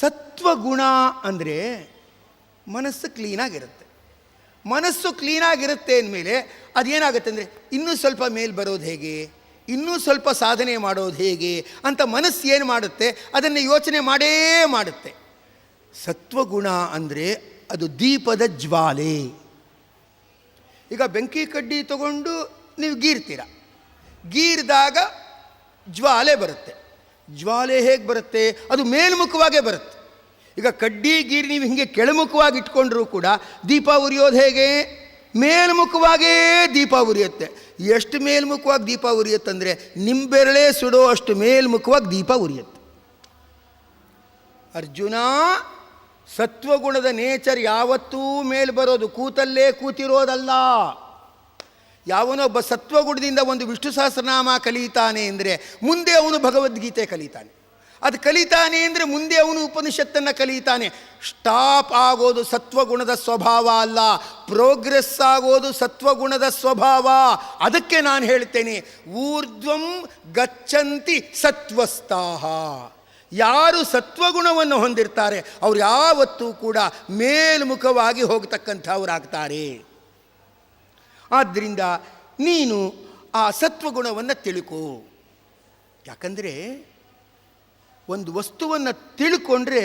ಸತ್ವಗುಣ ಅಂದರೆ ಮನಸ್ಸು ಕ್ಲೀನಾಗಿರುತ್ತೆ ಮನಸ್ಸು ಕ್ಲೀನಾಗಿರುತ್ತೆ ಅಂದಮೇಲೆ ಅದೇನಾಗುತ್ತೆ ಅಂದರೆ ಇನ್ನೂ ಸ್ವಲ್ಪ ಮೇಲೆ ಬರೋದು ಹೇಗೆ? ಇನ್ನೂ ಸ್ವಲ್ಪ ಸಾಧನೆ ಮಾಡೋದು ಹೇಗೆ? ಅಂತ ಮನಸ್ಸು ಏನು ಮಾಡುತ್ತೆ? ಅದನ್ನು ಯೋಚನೆ ಮಾಡೇ ಮಾಡುತ್ತೆ. ಸತ್ವಗುಣ ಅಂದರೆ ಅದು ದೀಪದ ಜ್ವಾಲೆ. ಈಗ ಬೆಂಕಿ ಕಡ್ಡಿ ತಗೊಂಡು ನೀವು ಗೀರ್ತೀರ. ಗೀರಿದಾಗ ಜ್ವಾಲೆ ಬರುತ್ತೆ. ಜ್ವಾಲೆ ಹೇಗೆ ಬರುತ್ತೆ? ಅದು ಮೇಲ್ಮುಖವಾಗೇ ಬರುತ್ತೆ. ಈಗ ಕಡ್ಡಿ ಗೀರಿ ನೀವು ಹಿಂಗೆ ಕೆಳಮುಖವಾಗಿ ಇಟ್ಕೊಂಡ್ರೂ ಕೂಡ ದೀಪ ಉರಿಯೋದು ಹೇಗೆ? ಮೇಲ್ಮುಖವಾಗೇ ದೀಪ ಉರಿಯುತ್ತೆ. ಎಷ್ಟು ಮೇಲ್ಮುಖವಾಗಿ ದೀಪ ಉರಿಯುತ್ತಂದರೆ ನಿಂಬೆರಳೆ ಸುಡೋ ಅಷ್ಟು ಮೇಲ್ಮುಖವಾಗಿ ದೀಪ ಉರಿಯುತ್ತೆ. ಅರ್ಜುನ, ಸತ್ವಗುಣದ ನೇಚರ್ ಯಾವತ್ತೂ ಮೇಲ್ ಬರೋದು ಕೂತಲ್ಲೇ ಕೂತಿರೋದಲ್ಲ. ಯಾವನೊಬ್ಬ ಸತ್ವಗುಣದಿಂದ ಒಂದು ವಿಷ್ಣು ಸಹಸ್ರನಾಮ ಕಲಿತಾನೆ ಅಂದರೆ ಮುಂದೆ ಅವನು ಭಗವದ್ಗೀತೆ ಕಲಿತಾನೆ. ಅದು ಕಲಿತಾನೆ ಅಂದರೆ ಮುಂದೆ ಅವನು ಉಪನಿಷತ್ತನ್ನು ಕಲಿತಾನೆ. ಸ್ಟಾಪ್ ಆಗೋದು ಸತ್ವಗುಣದ ಸ್ವಭಾವ ಅಲ್ಲ. ಪ್ರೋಗ್ರೆಸ್ ಆಗೋದು ಸತ್ವಗುಣದ ಸ್ವಭಾವ. ಅದಕ್ಕೆ ನಾನು ಹೇಳ್ತೇನೆ, ಊರ್ಧ್ವಂ ಗಚ್ಚಂತಿ ಸತ್ವಸ್ತಾಹ ಯಾರು ಸತ್ವಗುಣವನ್ನು ಹೊಂದಿರ್ತಾರೆ, ಅವ್ರು ಯಾವತ್ತೂ ಕೂಡ ಮೇಲ್ಮುಖವಾಗಿ ಹೋಗತಕ್ಕಂಥವರಾಗ್ತಾರೆ. ಆದ್ದರಿಂದ ನೀನು ಆ ಸತ್ವಗುಣವನ್ನು ತಿಳ್ಕೊ. ಯಾಕಂದರೆ ಒಂದು ವಸ್ತುವನ್ನು ತಿಳ್ಕೊಂಡ್ರೆ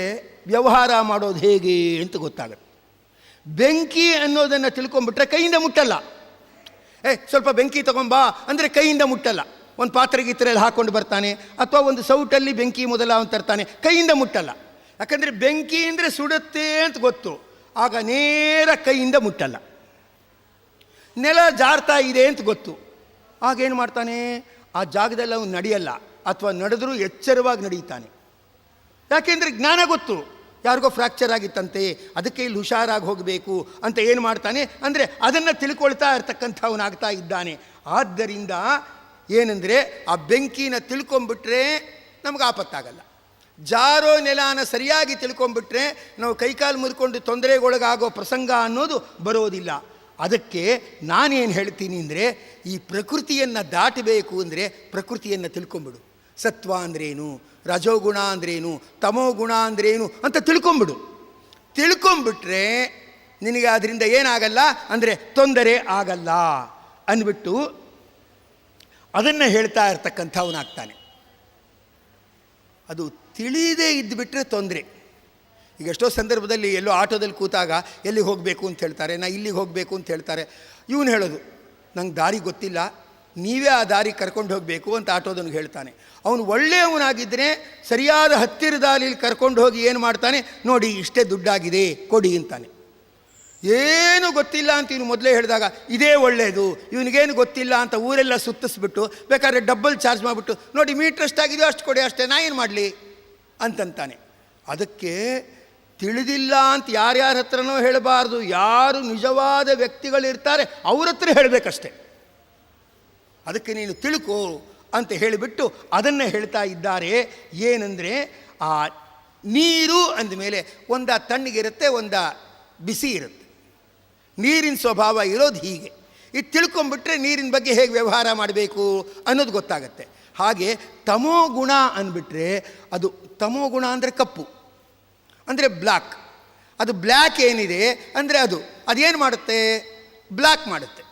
ವ್ಯವಹಾರ ಮಾಡೋದು ಹೇಗೆ ಅಂತ ಗೊತ್ತಾಗುತ್ತೆ. ಬೆಂಕಿ ಅನ್ನೋದನ್ನು ತಿಳ್ಕೊಂಬಿಟ್ರೆ ಕೈಯಿಂದ ಮುಟ್ಟಲ್ಲ. ಏ, ಸ್ವಲ್ಪ ಬೆಂಕಿ ತಗೊಂಬಾ ಅಂದರೆ ಕೈಯಿಂದ ಮುಟ್ಟಲ್ಲ. ಒಂದು ಪಾತ್ರೆ ಗೀತ್ರೆಯಲ್ಲಿ ಹಾಕ್ಕೊಂಡು ಬರ್ತಾನೆ, ಅಥವಾ ಒಂದು ಸೌಟಲ್ಲಿ ಬೆಂಕಿ ಮೊದಲ ಅವನು ತರ್ತಾನೆ ಕೈಯಿಂದ ಮುಟ್ಟಲ್ಲ. ಯಾಕಂದರೆ ಬೆಂಕಿ ಅಂದರೆ ಸುಡುತ್ತೆ ಅಂತ ಗೊತ್ತು. ಆಗ ನೇರ ಕೈಯಿಂದ ಮುಟ್ಟಲ್ಲ. ನೆಲ ಜಾರ್ತಾ ಇದೆ ಅಂತ ಗೊತ್ತು. ಆಗೇನು ಮಾಡ್ತಾನೆ? ಆ ಜಾಗದಲ್ಲಿ ಅವನು ನಡೆಯಲ್ಲ, ಅಥವಾ ನಡೆದರೂ ಎಚ್ಚರವಾಗಿ ನಡೀತಾನೆ ಯಾಕೆಂದರೆ ಜ್ಞಾನ ಗೊತ್ತು. ಯಾರಿಗೋ ಫ್ರ್ಯಾಕ್ಚರ್ ಆಗಿತ್ತಂತೆ, ಅದಕ್ಕೆ ಇಲ್ಲಿ ಹುಷಾರಾಗಿ ಹೋಗಬೇಕು ಅಂತ ಏನು ಮಾಡ್ತಾನೆ? ಅಂದರೆ ಅದನ್ನು ತಿಳ್ಕೊಳ್ತಾ ಇರ್ತಕ್ಕಂಥ ಅವನಾಗ್ತಾ ಇದ್ದಾನೆ. ಆದ್ದರಿಂದ ಏನಂದರೆ ಆ ಬೆಂಕಿನ ತಿಳ್ಕೊಂಬಿಟ್ರೆ ನಮ್ಗೆ ಆಪತ್ತಾಗಲ್ಲ. ಜಾರೋ ನೆಲನ ಸರಿಯಾಗಿ ತಿಳ್ಕೊಂಬಿಟ್ರೆ ನಾವು ಕೈಕಾಲು ಮುರ್ಕೊಂಡು ತೊಂದರೆಗೊಳಗಾಗೋ ಪ್ರಸಂಗ ಅನ್ನೋದು ಬರೋದಿಲ್ಲ. ಅದಕ್ಕೆ ನಾನೇನು ಹೇಳ್ತೀನಿ ಅಂದರೆ, ಈ ಪ್ರಕೃತಿಯನ್ನು ದಾಟಬೇಕು ಅಂದರೆ ಪ್ರಕೃತಿಯನ್ನು ತಿಳ್ಕೊಂಬಿಡು. ಸತ್ವ ಅಂದ್ರೇನು, ರಜೋಗುಣ ಅಂದ್ರೇನು, ತಮೋಗುಣ ಅಂದ್ರೇನು ಅಂತ ತಿಳ್ಕೊಂಬಿಡು. ತಿಳ್ಕೊಂಬಿಟ್ರೆ ನಿನಗೆ ಅದರಿಂದ ಏನಾಗಲ್ಲ ಅಂದರೆ ತೊಂದರೆ ಆಗಲ್ಲ ಅಂದ್ಬಿಟ್ಟು ಅದನ್ನು ಹೇಳ್ತಾ ಇರ್ತಕ್ಕಂಥವನಾಗ್ತಾನೆ. ಅದು ತಿಳಿದೇ ಇದ್ದುಬಿಟ್ರೆ ತೊಂದರೆ. ಈಗ ಎಷ್ಟೋ ಸಂದರ್ಭದಲ್ಲಿ ಎಲ್ಲೋ ಆಟೋದಲ್ಲಿ ಕೂತಾಗ ಎಲ್ಲಿಗೆ ಹೋಗಬೇಕು ಅಂತ ಹೇಳ್ತಾರೆ, ನಾ ಇಲ್ಲಿಗೆ ಹೋಗಬೇಕು ಅಂತ ಹೇಳ್ತಾರೆ. ಇವನು ಹೇಳೋದು, ನಂಗೆ ದಾರಿ ಗೊತ್ತಿಲ್ಲ, ನೀವೇ ಆ ದಾರಿ ಕರ್ಕೊಂಡು ಹೋಗಬೇಕು ಅಂತ ಆಟೋದನಿಗೆ ಹೇಳ್ತಾನೆ. ಅವನು ಒಳ್ಳೆಯವನಾಗಿದ್ದರೆ ಸರಿಯಾದ ಹತ್ತಿರ ಅಲ್ಲಿ ಕರ್ಕೊಂಡು ಹೋಗಿ ಏನು ಮಾಡ್ತಾನೆ? ನೋಡಿ, ಇಷ್ಟೇ ದುಡ್ಡಾಗಿದೆ, ಕೊಡಿ ಅಂತಾನೆ. ಏನು ಗೊತ್ತಿಲ್ಲ ಅಂತ ಇವನು ಮೊದಲೇ ಹೇಳಿದಾಗ, ಇದೇ ಒಳ್ಳೆಯದು ಇವನಿಗೇನು ಗೊತ್ತಿಲ್ಲ ಅಂತ ಊರೆಲ್ಲ ಸುತ್ತಿಸ್ಬಿಟ್ಟು, ಬೇಕಾದ್ರೆ ಡಬ್ಬಲ್ ಚಾರ್ಜ್ ಮಾಡಿಬಿಟ್ಟು, ನೋಡಿ, ಮೀಟ್ರ್ ಎಷ್ಟಾಗಿದೆಯೋ ಅಷ್ಟು ಕೊಡಿ, ಅಷ್ಟೇ, ನಾ ಏನು ಮಾಡಲಿ? ಅಂತಂತಾನೆ. ಅದಕ್ಕೆ ತಿಳಿದಿಲ್ಲ ಅಂತ ಯಾರ್ಯಾರ ಹತ್ರನೋ ಹೇಳಬಾರ್ದು. ಯಾರು ನಿಜವಾದ ವ್ಯಕ್ತಿಗಳಿರ್ತಾರೆ ಅವ್ರ ಹತ್ರ ಹೇಳಬೇಕಷ್ಟೆ. ಅದಕ್ಕೆ ನೀನು ತಿಳ್ಕೊ ಅಂತ ಹೇಳಿಬಿಟ್ಟು ಅದನ್ನು ಹೇಳ್ತಾ ಇದ್ದಾರೆ. ಏನಂದರೆ, ಆ ನೀರು ಅಂದಮೇಲೆ ಒಂದ ತಣ್ಣಗಿರುತ್ತೆ, ಒಂದ ಬಿಸಿ ಇರುತ್ತೆ. ನೀರಿನ ಸ್ವಭಾವ ಇರೋದು ಹೀಗೆ. ಇದು ತಿಳ್ಕೊಂಬಿಟ್ರೆ ನೀರಿನ ಬಗ್ಗೆ ಹೇಗೆ ವ್ಯವಹಾರ ಮಾಡಬೇಕು ಅನ್ನೋದು ಗೊತ್ತಾಗತ್ತೆ. ಹಾಗೆ ತಮೋ ಗುಣ ಅಂದ್ಬಿಟ್ರೆ ಅದು ತಮೋ ಗುಣ ಅಂದರೆ ಕಪ್ಪು. ಅಂದರೆ ಬ್ಲ್ಯಾಕ್ ಅದು ಬ್ಲ್ಯಾಕ್ ಏನಿದೆ ಅಂದರೆ ಅದು. ಅದೇನು ಮಾಡುತ್ತೆ? ಬ್ಲ್ಯಾಕ್ ಮಾಡುತ್ತೆ.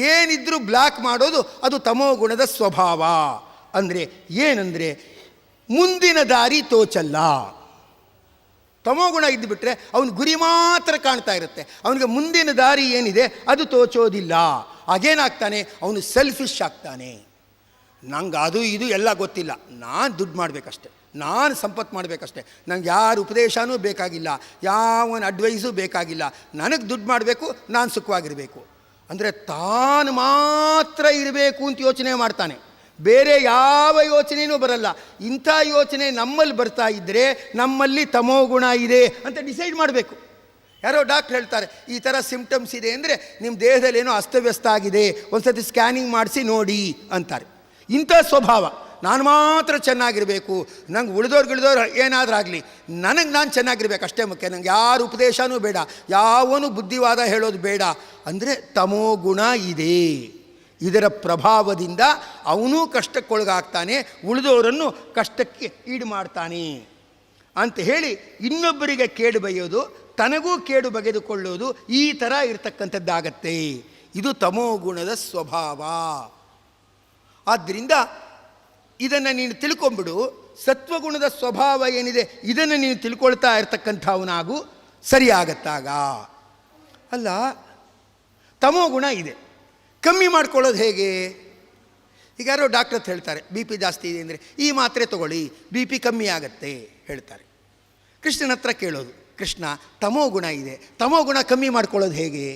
ಏನಿದ್ರೂ ಬ್ಲ್ಯಾಕ್ ಮಾಡೋದು ಅದು ತಮೋ ಗುಣದ ಸ್ವಭಾವ. ಅಂದರೆ ಏನಂದರೆ ಮುಂದಿನ ದಾರಿ ತೋಚಲ್ಲ. ತಮೋಗುಣ ಇದ್ದುಬಿಟ್ರೆ ಅವನ ಗುರಿ ಮಾತ್ರ ಕಾಣ್ತಾ ಇರುತ್ತೆ. ಅವನಿಗೆ ಮುಂದಿನ ದಾರಿ ಏನಿದೆ ಅದು ತೋಚೋದಿಲ್ಲ. ಆಗೇನಾಗ್ತಾನೆ ಅವನು ಸೆಲ್ಫಿಶ್ ಆಗ್ತಾನೆ. ನಂಗೆ ಅದು ಇದು ಎಲ್ಲ ಗೊತ್ತಿಲ್ಲ. ನಾನು ದುಡ್ಡು ಮಾಡಬೇಕಷ್ಟೆ. ನಾನು ಸಂಪತ್ತು ಮಾಡಬೇಕಷ್ಟೆ. ನನಗೆ ಯಾರ ಉಪದೇಶನೂ ಬೇಕಾಗಿಲ್ಲ, ಯಾವನ ಅಡ್ವೈಸೂ ಬೇಕಾಗಿಲ್ಲ. ನನಗೆ ದುಡ್ಡು ಮಾಡಬೇಕು, ನಾನು ಸುಖವಾಗಿರಬೇಕು. ಅಂದರೆ ತಾನು ಮಾತ್ರ ಇರಬೇಕು ಅಂತ ಯೋಚನೆ ಮಾಡ್ತಾನೆ. ಬೇರೆ ಯಾವ ಯೋಚನೆಯೂ ಬರಲ್ಲ. ಇಂಥ ಯೋಚನೆ ನಮ್ಮಲ್ಲಿ ಬರ್ತಾ ಇದ್ದರೆ ನಮ್ಮಲ್ಲಿ ತಮೋಗುಣ ಇದೆ ಅಂತ ಡಿಸೈಡ್ ಮಾಡಬೇಕು. ಯಾರೋ ಡಾಕ್ಟ್ರ್ ಹೇಳ್ತಾರೆ, ಈ ಥರ ಸಿಂಪ್ಟಮ್ಸ್ ಇದೆ ಅಂದರೆ ನಿಮ್ಮ ದೇಹದಲ್ಲಿ ಏನೋ ಅಸ್ತವ್ಯಸ್ತ ಆಗಿದೆ. ಒಂದು ಸ್ಕ್ಯಾನಿಂಗ್ ಮಾಡಿಸಿ ನೋಡಿ ಅಂತಾರೆ. ಇಂಥ ಸ್ವಭಾವ. ನಾನು ಮಾತ್ರ ಚೆನ್ನಾಗಿರಬೇಕು. ನಂಗೆ ಉಳಿದೋರು ಗಿಳಿದವ್ರು ಏನಾದರೂ ಆಗಲಿ. ನನಗೆ ನಾನು ಚೆನ್ನಾಗಿರ್ಬೇಕು, ಅಷ್ಟೇ ಮುಖ್ಯ. ನಂಗೆ ಯಾರು ಉಪದೇಶನೂ ಬೇಡ. ಯಾವನು ಬುದ್ಧಿವಾದ ಹೇಳೋದು ಬೇಡ. ಅಂದರೆ ತಮೋ ಗುಣ ಇದೆ. ಇದರ ಪ್ರಭಾವದಿಂದ ಅವನೂ ಕಷ್ಟಕ್ಕೊಳಗಾಗ್ತಾನೆ ಉಳಿದವರನ್ನು ಕಷ್ಟಕ್ಕೆ ಈಡು ಮಾಡ್ತಾನೆ. ಅಂತ ಹೇಳಿ ಇನ್ನೊಬ್ಬರಿಗೆ ಕೇಡು ಬೈಯೋದು ತನಗೂ ಕೇಡು ಬಗೆದುಕೊಳ್ಳೋದು ಈ ಥರ ಇರತಕ್ಕಂಥದ್ದಾಗತ್ತೆ. ಇದು ತಮೋಗುಣದ ಸ್ವಭಾವ. ಆದ್ದರಿಂದ ಇದನ್ನು ನೀನು ತಿಳ್ಕೊಂಬಿಡು. ಸತ್ವಗುಣದ ಸ್ವಭಾವ ಏನಿದೆ ಇದನ್ನು ನೀನು ತಿಳ್ಕೊಳ್ತಾ ಇರ್ತಕ್ಕಂಥವನಾಗು ಸರಿಯಾಗತ್ತಾಗ. ಅಲ್ಲ, ತಮೋ ಗುಣ ಇದೆ. ಕಮ್ಮಿ ಮಾಡ್ಕೊಳ್ಳೋದು ಹೇಗೆ? ಈಗ ಯಾರೋ ಡಾಕ್ಟರ್ ಹೇಳ್ತಾರೆ, ಬಿ ಪಿ ಜಾಸ್ತಿ ಇದೆ ಅಂದರೆ, ಈ ಮಾತ್ರೆ ತಗೊಳ್ಳಿ, ಬಿ ಪಿ ಕಮ್ಮಿ ಆಗತ್ತೆ ಹೇಳ್ತಾರೆ. ಕೃಷ್ಣನ ಹತ್ರ ಕೇಳೋದು, ಕೃಷ್ಣ, ತಮೋ ಗುಣ ಇದೆ, ತಮೋ ಗುಣ ಕಮ್ಮಿ ಮಾಡ್ಕೊಳ್ಳೋದು ಹೇಗೆ?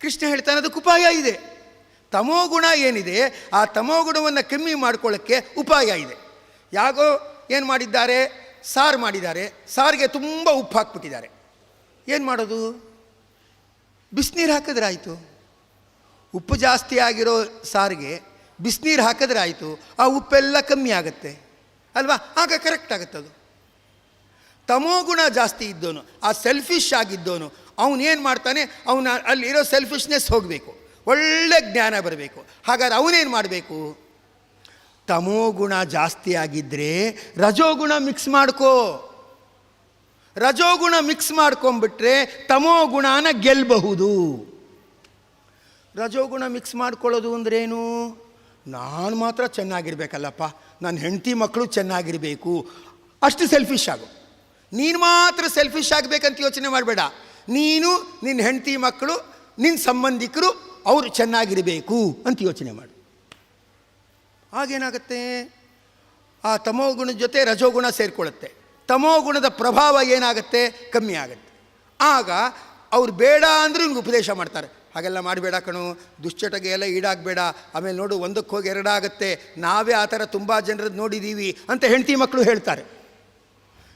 ಕೃಷ್ಣ ಹೇಳ್ತಾನೆ, ಅದಕ್ಕೆ ಉಪಾಯ ಇದೆ. ತಮೋ ಗುಣ ಏನಿದೆ, ಆ ತಮೋಗುಣವನ್ನು ಕಮ್ಮಿ ಮಾಡ್ಕೊಳ್ಳೋಕ್ಕೆ ಉಪಾಯ ಇದೆ. ಯಾಗೋ ಏನು ಮಾಡಿದ್ದಾರೆ, ಸಾರು ಮಾಡಿದ್ದಾರೆ, ಸಾರಿಗೆ ತುಂಬ ಉಪ್ಪು ಹಾಕ್ಬಿಟ್ಟಿದ್ದಾರೆ. ಏನು ಮಾಡೋದು? ಬಿಸಿನೀರು ಹಾಕಿದ್ರೆ ಆಯಿತು ಉಪ್ಪು ಜಾಸ್ತಿ ಆಗಿರೋ ಸಾರಿಗೆ ಬಿಸಿನೀರು ಹಾಕಿದ್ರೆ ಆಯಿತು ಆ ಉಪ್ಪೆಲ್ಲ ಕಮ್ಮಿ ಆಗುತ್ತೆ. ಅಲ್ವಾ? ಆಗ ಕರೆಕ್ಟ್ ಆಗುತ್ತೆ ಅದು. ತಮೋಗುಣ ಜಾಸ್ತಿ ಇದ್ದವನು ಆ ಸೆಲ್ಫಿಶ್ ಆಗಿದ್ದವನು ಅವನೇನು ಮಾಡ್ತಾನೆ, ಅವನ ಅಲ್ಲಿರೋ ಸೆಲ್ಫಿಶ್ನೆಸ್ ಹೋಗಬೇಕು. ಒಳ್ಳೆ ಜ್ಞಾನ ಬರಬೇಕು. ಹಾಗಾದ್ರೆ ಅವನೇನು ಮಾಡಬೇಕು? ತಮೋಗುಣ ಜಾಸ್ತಿ ಆಗಿದ್ದರೆ ರಜೋಗುಣ ಮಿಕ್ಸ್ ಮಾಡ್ಕೋ. ರಜೋಗುಣ ಮಿಕ್ಸ್ ಮಾಡ್ಕೊಂಬಿಟ್ರೆ ತಮೋಗುಣನ ಗೆಲ್ಲಬಹುದು ರಜೋಗುಣ ಮಿಕ್ಸ್ ಮಾಡ್ಕೊಳ್ಳೋದು ಅಂದ್ರೇನು? ನಾನು ಮಾತ್ರ ಚೆನ್ನಾಗಿರ್ಬೇಕಲ್ಲಪ್ಪ. ನನ್ನ ಹೆಂಡತಿ ಮಕ್ಕಳು ಚೆನ್ನಾಗಿರಬೇಕು. ಅಷ್ಟು ಸೆಲ್ಫಿಶ್ ಆಗು. ನೀನು ಮಾತ್ರ ಸೆಲ್ಫಿಶ್ ಆಗಬೇಕಂತ ಯೋಚನೆ ಮಾಡಬೇಡ. ನೀನು ನಿನ್ನ ಹೆಂಡತಿ ಮಕ್ಕಳು ನಿನ್ನ ಸಂಬಂಧಿಕರು ಅವರು ಚೆನ್ನಾಗಿರಬೇಕು ಅಂತ ಯೋಚನೆ ಮಾಡು. ಆಗೇನಾಗುತ್ತೆ ಆ ತಮೋಗುಣದ ಜೊತೆ ರಜೋಗುಣ ಸೇರಿಕೊಳ್ಳುತ್ತೆ. ತಮೋಗುಣದ ಪ್ರಭಾವ ಏನಾಗುತ್ತೆ? ಕಮ್ಮಿ ಆಗುತ್ತೆ. ಆಗ ಅವ್ರು ಬೇಡ ಅಂದರೂ ನಿಮ್ಗೆ ಉಪದೇಶ ಮಾಡ್ತಾರೆ. ಹಾಗೆಲ್ಲ ಮಾಡಬೇಡ ಕಣು, ದುಶ್ಚಟಗೆ ಎಲ್ಲ ಈಡಾಗಬೇಡ. ಆಮೇಲೆ ನೋಡು, ಒಂದಕ್ಕೆ ಹೋಗಿ ಎರಡಾಗುತ್ತೆ. ನಾವೇ ಆ ಥರ ತುಂಬ ಜನರದ್ದು ನೋಡಿದ್ದೀವಿ ಅಂತ ಹೆಂಡತಿ ಮಕ್ಕಳು ಹೇಳ್ತಾರೆ.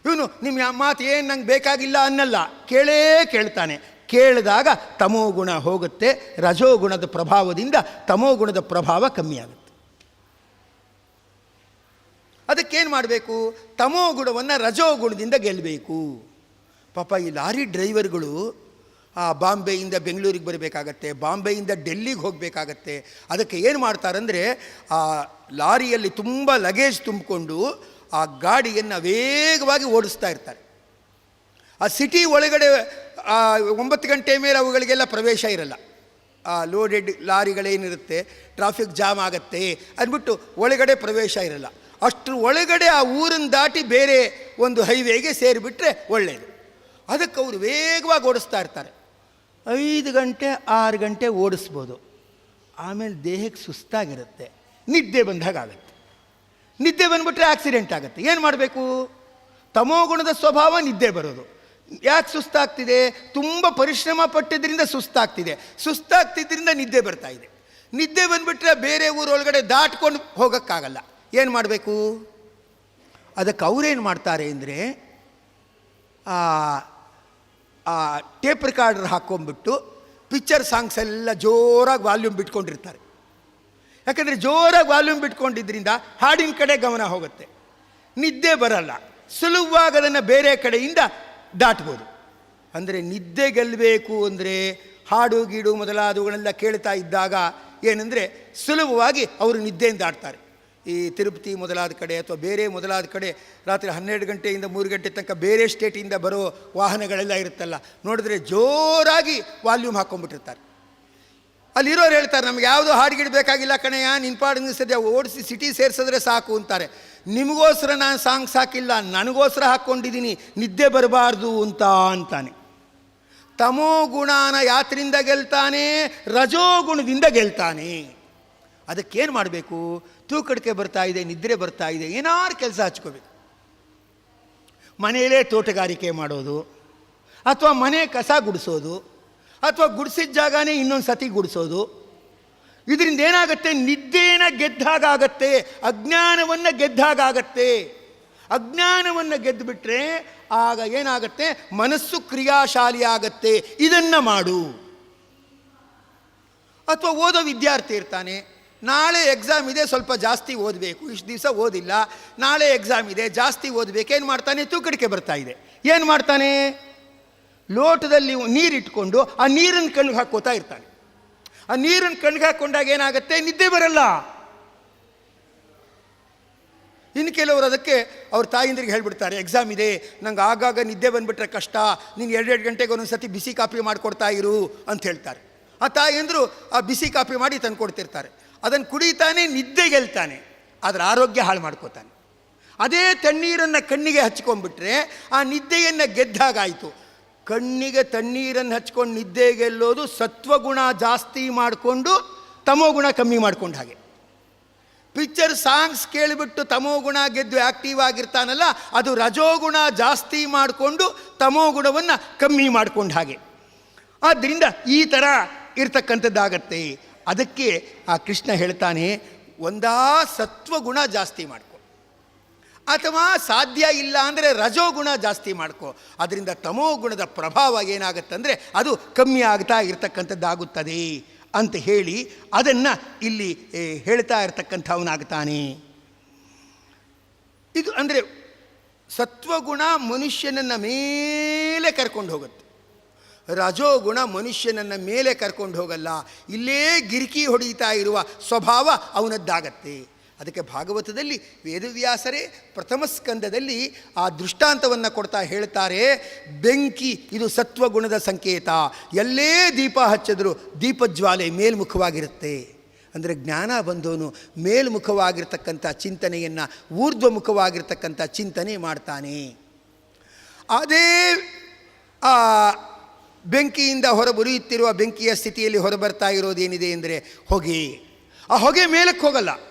ಇವನು, ನಿಮ್ಮ ಮಾತು ಏನು ನಂಗೆ ಬೇಕಾಗಿಲ್ಲ ಅನ್ನಲ್ಲ. ಕೇಳೇ ಕೇಳ್ತಾನೆ. ಕೇಳಿದಾಗ ತಮೋಗುಣ ಹೋಗುತ್ತೆ ರಜೋಗುಣದ ಪ್ರಭಾವದಿಂದ ತಮೋಗುಣದ ಪ್ರಭಾವ ಕಮ್ಮಿ ಆಗುತ್ತೆ ಅದಕ್ಕೇನು ಮಾಡಬೇಕು? ತಮೋ ರಜೋಗುಣದಿಂದ ರಜೋ ಗುಣದಿಂದ ಗೆಲ್ಲಬೇಕು ಪಾಪ ಈ ಲಾರಿ ಡ್ರೈವರ್ಗಳು, ಆ ಬಾಂಬೆಯಿಂದ ಬೆಂಗಳೂರಿಗೆ ಬರಬೇಕಾಗತ್ತೆ, ಬಾಂಬೆಯಿಂದ ಡೆಲ್ಲಿಗೆ ಹೋಗಬೇಕಾಗತ್ತೆ, ಅದಕ್ಕೆ ಏನು ಮಾಡ್ತಾರಂದರೆ, ಆ ಲಾರಿಯಲ್ಲಿ ತುಂಬ ಲಗೇಜ್ ತುಂಬಿಕೊಂಡು ಆ ಗಾಡಿಯನ್ನು ವೇಗವಾಗಿ ಓಡಿಸ್ತಾ ಇರ್ತಾರೆ. ಆ ಸಿಟಿ ಒಳಗಡೆ ಒಂಬತ್ತು ಗಂಟೆ ಮೇಲೆ ಅವುಗಳಿಗೆಲ್ಲ ಪ್ರವೇಶ ಇರಲ್ಲ. ಆ ಲೋಡೆಡ್ ಲಾರಿಗಳೇನಿರುತ್ತೆ ಟ್ರಾಫಿಕ್ ಜಾಮ್ ಆಗುತ್ತೆ, ಅಂದ್ಬಿಟ್ಟು ಒಳಗಡೆ ಪ್ರವೇಶ ಇರಲ್ಲ. ಅಷ್ಟ್ರ ಒಳಗಡೆ ಆ ಊರನ್ನು ದಾಟಿ ಬೇರೆ ಒಂದು ಹೈವೇಗೆ ಸೇರಿಬಿಟ್ರೆ ಒಳ್ಳೆಯದು ಅದಕ್ಕೆ ಅವರು ವೇಗವಾಗಿ ಓಡಿಸ್ತಾ ಇರ್ತಾರೆ. ಐದು ಗಂಟೆ, ಆರು ಗಂಟೆ ಓಡಿಸ್ಬೋದು. ಆಮೇಲೆ ದೇಹಕ್ಕೆ ಸುಸ್ತಾಗಿರುತ್ತೆ. ನಿದ್ದೆ ಬಂದಾಗ ಆಗುತ್ತೆ. ನಿದ್ದೆ ಬಂದುಬಿಟ್ರೆ ಆಕ್ಸಿಡೆಂಟ್ ಆಗುತ್ತೆ. ಏನು ಮಾಡಬೇಕು? ತಮೋಗುಣದ ಸ್ವಭಾವ ನಿದ್ದೆ ಬರೋದು. ಯಾಕೆ ಸುಸ್ತಾಗ್ತಿದೆ? ತುಂಬ ಪರಿಶ್ರಮ ಪಟ್ಟಿದ್ದರಿಂದ ಸುಸ್ತಾಗ್ತಿದೆ. ಸುಸ್ತಾಗ್ತಿದ್ದರಿಂದ ನಿದ್ದೆ ಬರ್ತಾ ಇದೆ. ನಿದ್ದೆ ಬಂದುಬಿಟ್ರೆ ಬೇರೆ ಊರೊಳಗಡೆ ದಾಟ್ಕೊಂಡು ಹೋಗೋಕ್ಕಾಗಲ್ಲ. ಏನು ಮಾಡಬೇಕು? ಅದಕ್ಕೆ ಅವ್ರೇನು ಮಾಡ್ತಾರೆ ಅಂದರೆ ಟೇಪ್ ರೆಕಾರ್ಡರ್ ಹಾಕ್ಕೊಂಬಿಟ್ಟು ಪಿಕ್ಚರ್ ಸಾಂಗ್ಸ್ ಎಲ್ಲ ಜೋರಾಗಿ ವಾಲ್ಯೂಮ್ ಬಿಟ್ಕೊಂಡಿರ್ತಾರೆ. ಯಾಕಂದರೆ ಜೋರಾಗಿ ವಾಲ್ಯೂಮ್ ಬಿಟ್ಕೊಂಡಿದ್ದರಿಂದ ಹಾಡಿನ ಕಡೆ ಗಮನ ಹೋಗುತ್ತೆ. ನಿದ್ದೆ ಬರಲ್ಲ. ಸುಲಭವಾಗಿ ಅದನ್ನು ಬೇರೆ ಕಡೆಯಿಂದ ದಾಟ್ಬೋದು. ಅಂದರೆ ನಿದ್ದೆ ಗೆಲ್ಲಬೇಕು ಅಂದರೆ ಹಾಡು, ಗೀಡು ಮೊದಲಾದವುಗಳೆಲ್ಲ ಕೇಳ್ತಾ ಇದ್ದಾಗ ಏನಂದರೆ ಸುಲಭವಾಗಿ ಅವರು ನಿದ್ದೆಯಿಂದ ಆಡ್ತಾರೆ. ಈ ತಿರುಪತಿ ಮೊದಲಾದ ಕಡೆ ಅಥವಾ ಬೇರೆ ಮೊದಲಾದ ಕಡೆ ರಾತ್ರಿ ಹನ್ನೆರಡು ಗಂಟೆಯಿಂದ ಮೂರು ಗಂಟೆ ತನಕ ಬೇರೆ ಸ್ಟೇಟಿಂದ ಬರೋ ವಾಹನಗಳೆಲ್ಲ ಇರುತ್ತಲ್ಲ, ನೋಡಿದ್ರೆ ಜೋರಾಗಿ ವಾಲ್ಯೂಮ್ ಹಾಕ್ಕೊಂಡ್ಬಿಟ್ಟಿರ್ತಾರೆ. ಅಲ್ಲಿರೋರು ಹೇಳ್ತಾರೆ, ನಮ್ಗೆ ಯಾವುದು ಹಾಡುಗಿಡು ಬೇಕಾಗಿಲ್ಲ ಕಣಯ್ಯ ನಿನ್ನ ಪಾಡು ಸದ್ಯ ಓಡಿಸಿ ಸಿಟಿ ಸೇರಿಸಿದ್ರೆ ಸಾಕು ಅಂತಾರೆ. ನಿಮಗೋಸ್ಕರ ನಾನು ಸಾಂಗ್ಸ್ ಹಾಕಿಲ್ಲ ನನಗೋಸ್ಕರ ಹಾಕ್ಕೊಂಡಿದ್ದೀನಿ ನಿದ್ದೆ ಬರಬಾರ್ದು ಅಂತ ಅಂತಾನೆ. ತಮೋ ಗುಣಾನ ಯಾತ್ರಿಂದ ಗೆಲ್ತಾನೆ, ರಜೋ ಗುಣದಿಂದ ಗೆಲ್ತಾನೆ. ಅದಕ್ಕೇನು ಮಾಡಬೇಕು? ತೂಕಡಿಕೆ ಬರ್ತಾ ಇದೆ, ನಿದ್ರೆ ಬರ್ತಾ ಇದೆ, ಏನಾರು ಕೆಲಸ ಹಚ್ಕೋಬೇಕು. ಮನೆಯಲ್ಲೇ ತೋಟಗಾರಿಕೆ ಮಾಡೋದು, ಅಥವಾ ಮನೆ ಕಸ ಗುಡಿಸೋದು ಅಥವಾ ಗುಡಿಸಿದ ಜಾಗನೇ ಇನ್ನೊಂದು ಸತಿ ಗುಡಿಸೋದು? ಇದರಿಂದ ಏನಾಗುತ್ತೆ? ನಿದ್ದೇನ ಗೆದ್ದಾಗತ್ತೆ ಅಜ್ಞಾನವನ್ನು ಗೆದ್ದಾಗತ್ತೆ ಅಜ್ಞಾನವನ್ನು ಗೆದ್ದುಬಿಟ್ರೆ ಆಗ ಏನಾಗುತ್ತೆ? ಮನಸ್ಸು ಕ್ರಿಯಾಶಾಲಿ ಆಗತ್ತೆ ಇದನ್ನು ಮಾಡು. ಅಥವಾ ಓದೋ ವಿದ್ಯಾರ್ಥಿ ಇರ್ತಾನೆ, ನಾಳೆ ಎಕ್ಸಾಮ್ ಇದೆ, ಸ್ವಲ್ಪ ಜಾಸ್ತಿ ಓದಬೇಕು. ಇಷ್ಟು ದಿವಸ ಓದಿಲ್ಲ, ನಾಳೆ ಎಕ್ಸಾಮ್ ಇದೆ, ಜಾಸ್ತಿ ಓದಬೇಕು. ಏನು ಮಾಡ್ತಾನೆ? ತೂಕಡಿಕೆ ಬರ್ತಾ ಇದೆ. ಏನು ಮಾಡ್ತಾನೆ? ಲೋಟದಲ್ಲಿ ನೀರಿಟ್ಕೊಂಡು ಆ ನೀರನ್ನು ಕಣ್ಣಿಗೆ ಹಾಕೋತಾ ಇರ್ತಾನೆ. ಆ ನೀರನ್ನು ಕಣ್ಣಿಗೆ ಹಾಕ್ಕೊಂಡಾಗ ಏನಾಗುತ್ತೆ? ನಿದ್ದೆ ಬರಲ್ಲ. ಇನ್ನು ಕೆಲವರು ಅದಕ್ಕೆ ಅವ್ರ ತಾಯಿಂದ್ರಿಗೆ ಹೇಳ್ಬಿಡ್ತಾರೆ, ಎಕ್ಸಾಮ್ ಇದೆ, ನಂಗೆ ಆಗಾಗ ನಿದ್ದೆ ಬಂದುಬಿಟ್ರೆ ಕಷ್ಟ, ನೀನು ಎರಡೆರಡು ಗಂಟೆಗೆ ಒಂದೊಂದು ಸತಿ ಬಿಸಿ ಕಾಪಿ ಮಾಡಿಕೊಡ್ತಾ ಇರು ಅಂತ ಹೇಳ್ತಾರೆ. ಆ ತಾಯಿಯಂದರು ಆ ಬಿಸಿ ಕಾಪಿ ಮಾಡಿ ತಂದು ಕೊಡ್ತಿರ್ತಾರೆ. ಅದನ್ನು ಕುಡಿತಾನೆ, ನಿದ್ದೆ ಗೆಲ್ತಾನೆ. ಅದರ ಆರೋಗ್ಯ ಹಾಳು ಮಾಡ್ಕೋತಾನೆ. ಅದೇ ತಣ್ಣೀರನ್ನು ಕಣ್ಣಿಗೆ ಹಚ್ಕೊಂಡ್ಬಿಟ್ರೆ ಆ ನಿದ್ದೆಯನ್ನು ಗೆದ್ದಾಗಾಯಿತು. ಕಣ್ಣಿಗೆ ತಣ್ಣೀರನ್ನು ಹಚ್ಕೊಂಡು ನಿದ್ದೆ ಗೆಲ್ಲೋದು ಸತ್ವಗುಣ ಜಾಸ್ತಿ ಮಾಡಿಕೊಂಡು ತಮೋಗುಣ ಕಮ್ಮಿ ಮಾಡ್ಕೊಂಡು ಹಾಗೆ. ಪಿಕ್ಚರ್ ಸಾಂಗ್ಸ್ ಕೇಳಿಬಿಟ್ಟು ತಮೋಗುಣ ಗೆದ್ದು ಆ್ಯಕ್ಟಿವ್ ಆಗಿರ್ತಾನಲ್ಲ, ಅದು ರಜೋಗುಣ ಜಾಸ್ತಿ ಮಾಡಿಕೊಂಡು ತಮೋಗುಣವನ್ನು ಕಮ್ಮಿ ಮಾಡ್ಕೊಂಡು ಹಾಗೆ. ಆದ್ದರಿಂದ ಈ ಥರ ಇರ್ತಕ್ಕಂಥದ್ದಾಗತ್ತೆ. ಅದಕ್ಕೆ ಆ ಕೃಷ್ಣ ಹೇಳ್ತಾನೆ, ಒಂದಾ ಸತ್ವಗುಣ ಜಾಸ್ತಿ ಮಾಡ್ಕೊ ಅಥವಾ ಸಾಧ್ಯ ಇಲ್ಲ ಅಂದರೆ ರಜೋಗುಣ ಜಾಸ್ತಿ ಮಾಡ್ಕೊ. ಅದರಿಂದ ತಮೋ ಗುಣದ ಪ್ರಭಾವ ಏನಾಗುತ್ತಂದರೆ ಅದು ಕಮ್ಮಿ ಆಗ್ತಾ ಇರತಕ್ಕಂಥದ್ದಾಗುತ್ತದೆ ಅಂತ ಹೇಳಿ ಅದನ್ನು ಇಲ್ಲಿ ಹೇಳ್ತಾ ಇರ್ತಕ್ಕಂಥವನಾಗ್ತಾನೆ. ಇದು ಅಂದರೆ ಸತ್ವಗುಣ ಮನುಷ್ಯನನ್ನು ಮೇಲೆ ಕರ್ಕೊಂಡು ಹೋಗುತ್ತೆ. ರಜೋಗುಣ ಮನುಷ್ಯನನ್ನು ಮೇಲೆ ಕರ್ಕೊಂಡು ಹೋಗಲ್ಲ. ಇಲ್ಲೇ ಗಿರಿಕಿ ಹೊಡೀತಾ ಇರುವ ಸ್ವಭಾವ ಅವನದ್ದಾಗತ್ತೆ. ಅದಕ್ಕೆ ಭಾಗವತದಲ್ಲಿ ವೇದವ್ಯಾಸರೇ ಪ್ರಥಮ ಸ್ಕಂದದಲ್ಲಿ ಆ ದೃಷ್ಟಾಂತವನ್ನು ಕೊಡ್ತಾ ಹೇಳ್ತಾರೆ, ಬೆಂಕಿ ಇದು ಸತ್ವಗುಣದ ಸಂಕೇತ. ಎಲ್ಲೇ ದೀಪ ಹಚ್ಚಿದ್ರು ದೀಪಜ್ವಾಲೆ ಮೇಲ್ಮುಖವಾಗಿರುತ್ತೆ. ಅಂದರೆ ಜ್ಞಾನ ಬಂದವನು ಮೇಲ್ಮುಖವಾಗಿರ್ತಕ್ಕಂಥ ಚಿಂತನೆಯನ್ನು, ಊರ್ಧ್ವಮುಖವಾಗಿರ್ತಕ್ಕಂಥ ಚಿಂತನೆ ಮಾಡ್ತಾನೆ. ಅದೇ, ಆ ಬೆಂಕಿಯಿಂದ ಹೊರಬುರಿಯುತ್ತಿರುವ ಬೆಂಕಿಯ ಸ್ಥಿತಿಯಲ್ಲಿ ಹೊರಬರ್ತಾ ಇರೋದೇನಿದೆ ಅಂದರೆ ಹೊಗೆ. ಆ ಹೊಗೆ ಮೇಲಕ್ಕೆ ಹೋಗಲ್ಲ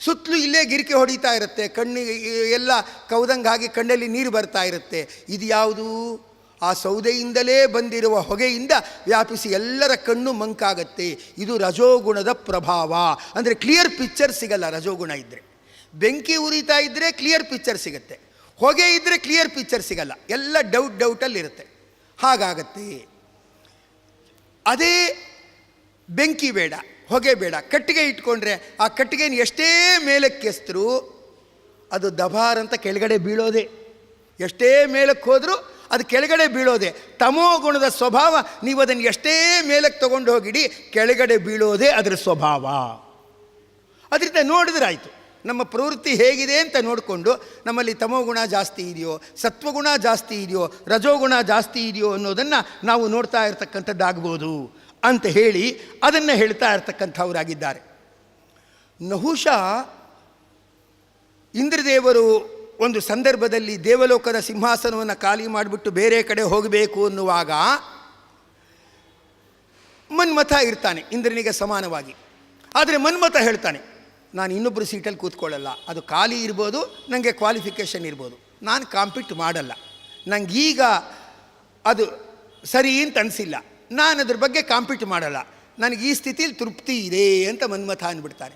ಸುತ್ತಲೂ ಇಲ್ಲೇ ಗಿರಿಕೆ ಹೊಡಿತಾ ಇರುತ್ತೆ, ಕಣ್ಣಿಗೆ ಎಲ್ಲ ಕೌದಂಗಾಗಿ ಕಣ್ಣಲ್ಲಿ ನೀರು ಬರ್ತಾ ಇರುತ್ತೆ. ಇದು ಯಾವುದು? ಆ ಸೌದೆಯಿಂದಲೇ ಬಂದಿರುವ ಹೊಗೆಯಿಂದ ವ್ಯಾಪಿಸಿ ಎಲ್ಲರ ಕಣ್ಣು ಮಂಕಾಗತ್ತೆ. ಇದು ರಜೋಗುಣದ ಪ್ರಭಾವ. ಅಂದರೆ ಕ್ಲಿಯರ್ ಪಿಕ್ಚರ್ ಸಿಗಲ್ಲ ರಜೋಗುಣ ಇದ್ದರೆ ಬೆಂಕಿ ಉರಿತಾ ಇದ್ದರೆ ಕ್ಲಿಯರ್ ಪಿಕ್ಚರ್ ಸಿಗುತ್ತೆ. ಹೊಗೆ ಇದ್ದರೆ ಕ್ಲಿಯರ್ ಪಿಕ್ಚರ್ ಸಿಗಲ್ಲ. ಎಲ್ಲ ಡೌಟ್ ಡೌಟಲ್ಲಿರುತ್ತೆ ಹಾಗಾಗತ್ತೆ. ಅದೇ ಬೆಂಕಿ ಬೇಡ. ಹೊಗೆ ಬೇಡ. ಕಟ್ಟಿಗೆ ಇಟ್ಕೊಂಡ್ರೆ ಆ ಕಟ್ಟಿಗೆನ ಎಷ್ಟೇ ಮೇಲಕ್ಕೆಸ್ತರು ಅದು ದಬಾರ್ ಅಂತ ಕೆಳಗಡೆ ಬೀಳೋದೆ. ಎಷ್ಟೇ ಮೇಲಕ್ಕೆ ಹೋದರೂ ಅದು ಕೆಳಗಡೆ ಬೀಳೋದೆ. ತಮೋ ಗುಣದ ಸ್ವಭಾವ, ನೀವು ಅದನ್ನು ಎಷ್ಟೇ ಮೇಲಕ್ಕೆ ತಗೊಂಡು ಹೋಗಿಡಿ, ಕೆಳಗಡೆ ಬೀಳೋದೇ ಅದರ ಸ್ವಭಾವ. ಅದರಿಂದ ನೋಡಿದ್ರಾಯ್ತು. ನಮ್ಮ ಪ್ರವೃತ್ತಿ ಹೇಗಿದೆ ಅಂತ ನೋಡಿಕೊಂಡು ನಮ್ಮಲ್ಲಿ ತಮೋಗುಣ ಜಾಸ್ತಿ ಇದೆಯೋ, ಸತ್ವಗುಣ ಜಾಸ್ತಿ ಇದೆಯೋ, ರಜೋಗುಣ ಜಾಸ್ತಿ ಇದೆಯೋ ಅನ್ನೋದನ್ನು ನಾವು ನೋಡ್ತಾ ಇರ್ತಕ್ಕಂಥದ್ದಾಗ್ಬೋದು. ಅಂತ ಹೇಳಿ ಅದನ್ನು ಹೇಳ್ತಾ ಇರ್ತಕ್ಕಂಥವರಾಗಿದ್ದಾರೆ. ನಹುಷ ಇಂದ್ರದೇವರು ಒಂದು ಸಂದರ್ಭದಲ್ಲಿ ದೇವಲೋಕದ ಸಿಂಹಾಸನವನ್ನು ಖಾಲಿ ಮಾಡಿಬಿಟ್ಟು ಬೇರೆ ಕಡೆ ಹೋಗಬೇಕು ಅನ್ನುವಾಗ ಮನ್ಮಥ ಇರ್ತಾನೆ ಇಂದ್ರನಿಗೆ ಸಮಾನವಾಗಿ. ಆದರೆ ಮನ್ಮಥ ಹೇಳ್ತಾನೆ, ನಾನು ಇನ್ನೊಬ್ಬರು ಸೀಟಲ್ಲಿ ಕೂತ್ಕೊಳ್ಳಲ್ಲ. ಅದು ಖಾಲಿ ಇರ್ಬೋದು ನನಗೆ ಕ್ವಾಲಿಫಿಕೇಷನ್ ಇರ್ಬೋದು. ನಾನು ಕಾಂಪೀಟ್ ಮಾಡಲ್ಲ. ನನಗೀಗ ಅದು ಸರಿ ಅಂತ ಅನಿಸಿಲ್ಲ. ನಾನು ಅದ್ರ ಬಗ್ಗೆ ಕಾಂಪೀಟ್ ಮಾಡಲ್ಲ. ನನಗೆ ಈ ಸ್ಥಿತಿಯಲ್ಲಿ ತೃಪ್ತಿ ಇದೆ ಅಂತ ಮನ್ಮಥ ಅಂದ್ಬಿಡ್ತಾರೆ.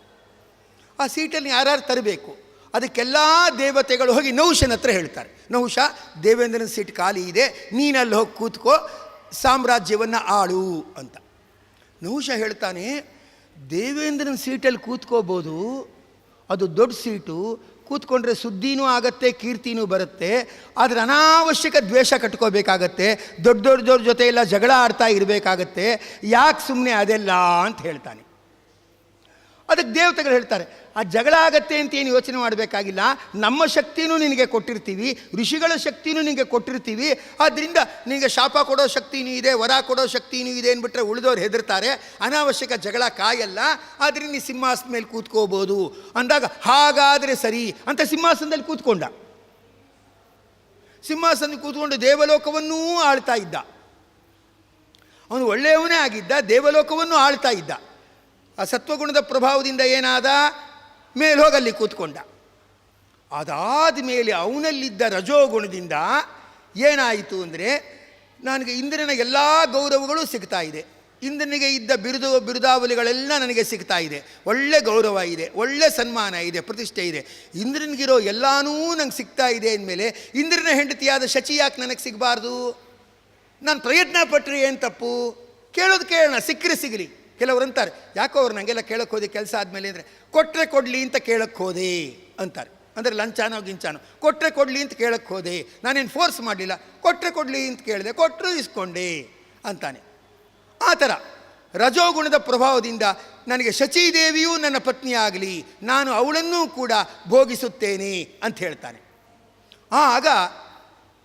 ಆ ಸೀಟಲ್ಲಿ ಯಾರ್ಯಾರು ತರಬೇಕು? ಅದಕ್ಕೆಲ್ಲ ದೇವತೆಗಳು ಹೋಗಿ ನಹುಶನ ಹತ್ರ ಹೇಳ್ತಾರೆ. ನಹುಶ ದೇವೇಂದ್ರನ ಸೀಟ್ ಖಾಲಿ ಇದೆ, ನೀನಲ್ಲಿ ಹೋಗಿ ಕೂತ್ಕೋ, ಸಾಮ್ರಾಜ್ಯವನ್ನು ಆಳು ಅಂತ. ನಹುಶ ಹೇಳ್ತಾನೆ, ದೇವೇಂದ್ರನ ಸೀಟಲ್ಲಿ ಕೂತ್ಕೋಬೋದು, ಅದು ದೊಡ್ಡ ಸೀಟು ಕೂತ್ಕೊಂಡ್ರೆ ಸುದ್ದಿನೂ ಆಗತ್ತೆ, ಕೀರ್ತಿನೂ ಬರುತ್ತೆ. ಆದರೆ ಅನಾವಶ್ಯಕ ದ್ವೇಷ ಕಟ್ಕೋಬೇಕಾಗತ್ತೆ. ದೊಡ್ಡ ದೊಡ್ಡದವ್ರ ಜೊತೆ ಎಲ್ಲ ಜಗಳ ಆಡ್ತಾ ಇರಬೇಕಾಗತ್ತೆ. ಯಾಕೆ ಸುಮ್ಮನೆ ಅದೆಲ್ಲ ಅಂತ ಹೇಳ್ತಾನೆ. ಅದಕ್ಕೆ ದೇವತೆಗಳು ಹೇಳ್ತಾರೆ, ಆ ಜಗಳ ಆಗತ್ತೆ ಅಂತ ಏನು ಯೋಚನೆ ಮಾಡಬೇಕಾಗಿಲ್ಲ. ನಮ್ಮ ಶಕ್ತಿನೂ ನಿನಗೆ ಕೊಟ್ಟಿರ್ತೀವಿ, ಋಷಿಗಳ ಶಕ್ತಿನೂ ನಿನಗೆ ಕೊಟ್ಟಿರ್ತೀವಿ. ಆದ್ದರಿಂದ ನಿನಗೆ ಶಾಪ ಕೊಡೋ ಶಕ್ತಿನೂ ಇದೆ, ವರ ಕೊಡೋ ಶಕ್ತಿನೂ ಇದೆ ಅಂದ್ಬಿಟ್ರೆ ಉಳಿದವ್ರು ಹೆದರ್ತಾರೆ. ಅನಾವಶ್ಯಕ ಜಗಳ ಕಾಯಲ್ಲ. ಆದ್ದರಿಂದ ನೀ ಸಿಂಹಾಸನ ಮೇಲೆ ಕೂತ್ಕೋಬೋದು. ಅಂದಾಗ, ಹಾಗಾದರೆ ಸರಿ. ಅಂತ ಸಿಂಹಾಸನದಲ್ಲಿ ಕೂತ್ಕೊಂಡ. ಸಿಂಹಾಸನ ಕೂತ್ಕೊಂಡು ದೇವಲೋಕವನ್ನೂ ಆಳ್ತಾ ಇದ್ದ. ಅವನು ಒಳ್ಳೆಯವನೇ ಆಗಿದ್ದ, ದೇವಲೋಕವನ್ನು ಆಳ್ತಾ ಇದ್ದ. ಆ ಸತ್ವಗುಣದ ಪ್ರಭಾವದಿಂದ ಏನಾದ? ಮೇಲೆ ಹೋಗಲ್ಲಿ ಕೂತ್ಕೊಂಡ. ಅದಾದ ಮೇಲೆ ಅವನಲ್ಲಿದ್ದ ರಜೋಗುಣದಿಂದ ಏನಾಯಿತು ಅಂದರೆ, ನನಗೆ ಇಂದ್ರನ ಎಲ್ಲ ಗೌರವಗಳು ಸಿಗ್ತಾ ಇದೆ. ಇಂದ್ರನಿಗೆ ಇದ್ದ ಬಿರುದು, ಬಿರುದಾವಲಿಗಳೆಲ್ಲ ನನಗೆ ಸಿಗ್ತಾ ಇದೆ. ಒಳ್ಳೆ ಗೌರವ ಇದೆ, ಒಳ್ಳೆ ಸನ್ಮಾನ ಇದೆ, ಪ್ರತಿಷ್ಠೆ ಇದೆ. ಇಂದ್ರನಿಗಿರೋ ಎಲ್ಲನೂ ನಂಗೆ ಸಿಗ್ತಾ ಇದೆ ಅಂದಮೇಲೆ, ಇಂದ್ರನ ಹೆಂಡತಿಯಾದ ಶಚಿ ಯಾಕೆ ನನಗೆ ಸಿಗಬಾರ್ದು? ನಾನು ಪ್ರಯತ್ನ ಪಟ್ಟರೆ ಏನು ತಪ್ಪು? ಕೇಳೋದು ಕೇಳೋಣ, ಸಿಕ್ಕರೆ ಸಿಗಲಿ. ಕೆಲವರು ಅಂತಾರೆ, ಯಾಕೋ ಅವ್ರು ನನಗೆಲ್ಲ ಕೇಳಕ್ಕೆ ಹೋದೆ, ಕೆಲಸ ಆದಮೇಲೆ ಅಂದರೆ ಕೊಟ್ಟರೆ ಕೊಡಲಿ ಅಂತ ಕೇಳಕ್ಕೆ ಹೋದೆ ಅಂತಾರೆ. ಅಂದರೆ ಲಂಚಾನೋ ಗಿಂಚಾನೋ ಕೊಟ್ಟರೆ ಕೊಡಲಿ ಅಂತ ಕೇಳಕ್ಕೆ ಹೋದೆ, ನಾನೇನು ಫೋರ್ಸ್ ಮಾಡಲಿಲ್ಲ ಕೊಟ್ಟರೆ ಕೊಡಲಿ ಅಂತ ಕೇಳಿದೆ ಕೊಟ್ಟರು ಇಸ್ಕೊಂಡೆ ಅಂತಾನೆ. ಆ ಥರ ರಜೋಗುಣದ ಪ್ರಭಾವದಿಂದ ನನಗೆ ಶಚೀದೇವಿಯೂ ನನ್ನ ಪತ್ನಿಯಾಗಲಿ ನಾನು ಅವಳನ್ನೂ ಕೂಡ ಭೋಗಿಸುತ್ತೇನೆ ಅಂತ ಹೇಳ್ತಾನೆ. ಆಗ